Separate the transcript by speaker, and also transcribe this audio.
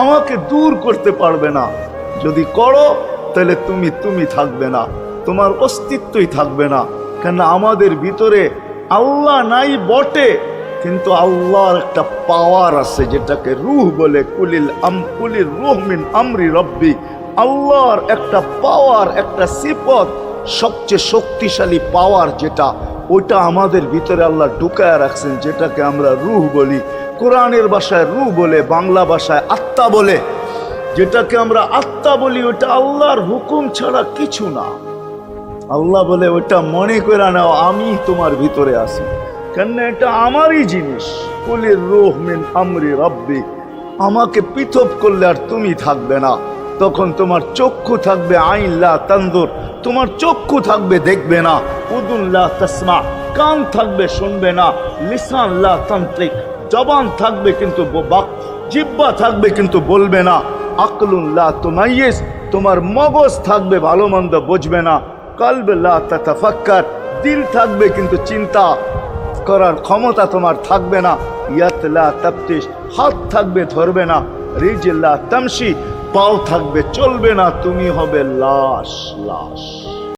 Speaker 1: আমাকে দূর করতে পারবে না। যদি করো, তাহলে তুমি তুমি থাকবে না। তোমার অস্তিত্বই থাকবে না। কেন আমাদের ভিতরে আল্লাহ নাই বটে, কিন্তু আল্লাহর একটা পাওয়ার আছে, যেটাকে রুহ বলে, কুলিল আম, কুলির রুহ মিন আমরি রব্বি। আল্লাহর একটা পাওয়ার একটা সিপত সবচেয়ে শক্তিশালী পাওয়ার যেটা ওইটা আমাদের ভিতরে আল্লাহ ঢুকায় রাখছেন, যেটাকে আমরা রুহ বলি। কোরআনের ভাষায় রুহ বলে, বাংলা ভাষায় আত্মা বলে। যেটাকে আমরা আত্মা বলি ওটা আল্লাহর হুকুম ছাড়া কিছু না। আল্লাহ বলে ওটা মনে করে নাও, আমি তোমার ভিতরে আছি। কেন এটা আমারই জিনিস। কুলির রুহ মিন আমরি রব্বি। আমাকে পৃথক করলে আর তুমি থাকবে না। তখন তোমার চক্ষু থাকবে আইনলা তান্দুর তোমার চক্ষু থাকবে দেখবে না। উদুল্লাহ তসমা। কান থাকবে শুনবে না লিসানলা তান্ত্রিক। জবান থাকবে কিন্তু বাক জিব্বা থাকবে কিন্তু বলবে না। আকলুল্লাহ তোমাইয়েস তোমার মগজ থাকবে ভালো মন্দ বুঝবে না। কালবেল্লাহ তাতাফাক্কার। দিল থাকবে কিন্তু চিন্তা করার ক্ষমতা তোমার থাকবে না। ইয়াতলা তাপ্তিস হাত থাকবে ধরবে না। রিজিল্লা তামসি পাও থাকবে চলবে না। তুমি হবে লাশ লাশ।